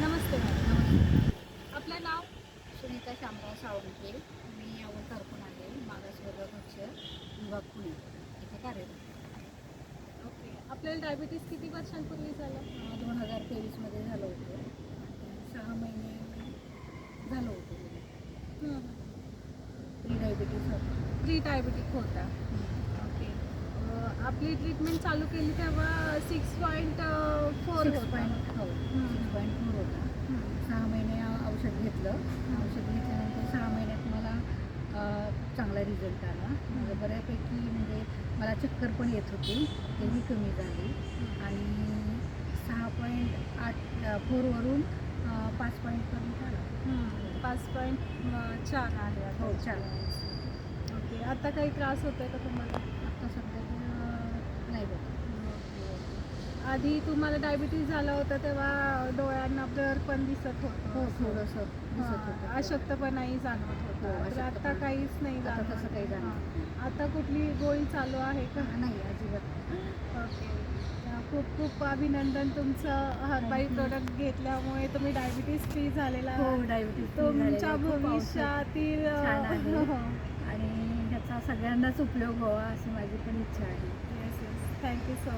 नमस्ते madam आपलं नाव? सुनीता शामराव सावंके मी यावर कारकून आहे. मागासवर्ग पक्ष विभाग पुणे. इथे कार्यरत ओके. आपल्याला डायबिटीस किती वर्षांपूर्वी झालं? दोन हजार तेवीसमध्ये झालं होतं. सहा महिने झालं होतं. प्री डायबिटीस होतं. प्री डायबिटिक होता. ओके. आपली ट्रीटमेंट चालू केली तेव्हा सिक्स पॉईंट फोर पॉईंट हो सिक्स पॉईंट फोर होता सहा महिने औषध घेतलं. औषध घेतल्यानंतर सहा महिन्यात मला चांगला रिझल्ट आला. म्हणजे बऱ्यापैकी म्हणजे मला चक्कर पण येत होती. तेही कमी झाली. आणि सहा पॉईंट आठ फोरवरून पाच पॉईंटपर्यंत आला पाच पॉईंट चार आहे हो चार. ओके. आता काही त्रास होतोय का तुम्हाला आता सध्या तर नाही बघ आधी तुम्हाला डायबिटीस झाला होता तेव्हा डोळ्यांना ब्लर पण दिसत होतं हो थोडंसं दिसत होतं हां, अशक्तपणाही जाणवत हो, होतं तर आता. काहीच नाही आता जाणवत. तसं काही जाणवत हां. आता कुठली गोळी चालू आहे का नाही अजिबात. ओके खूप खूप अभिनंदन तुमचं हर्बाई. प्रोडक्ट घेतल्यामुळे तुम्ही डायबिटीस फ्री झालेला हो. डायबिटीस तुमच्या भविष्यातील. हो. आणि ह्याचा सगळ्यांनाच उपयोग व्हावा अशी माझी पण इच्छा आहे yes. Thank you so